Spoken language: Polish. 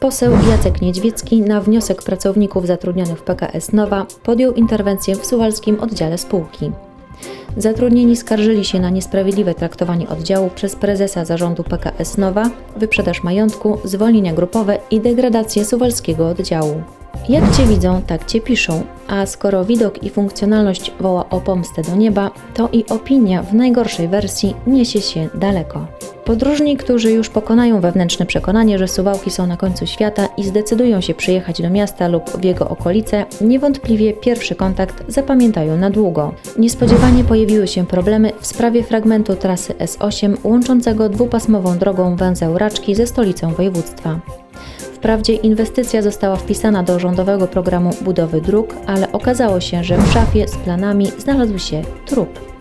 Poseł Jacek Niedźwiecki na wniosek pracowników zatrudnionych w PKS Nowa podjął interwencję w suwalskim oddziale spółki. Zatrudnieni skarżyli się na niesprawiedliwe traktowanie oddziału przez prezesa zarządu PKS Nowa, wyprzedaż majątku, zwolnienia grupowe i degradację suwalskiego oddziału. Jak Cię widzą, tak Cię piszą, a skoro widok i funkcjonalność woła o pomstę do nieba, to i opinia w najgorszej wersji niesie się daleko. Podróżni, którzy już pokonają wewnętrzne przekonanie, że Suwałki są na końcu świata i zdecydują się przyjechać do miasta lub w jego okolice, niewątpliwie pierwszy kontakt zapamiętają na długo. Niespodziewanie pojawiły się problemy w sprawie fragmentu trasy S8 łączącego dwupasmową drogą węzeł Raczki ze stolicą województwa. Wprawdzie inwestycja została wpisana do rządowego programu budowy dróg, ale okazało się, że w szafie z planami znalazł się trup.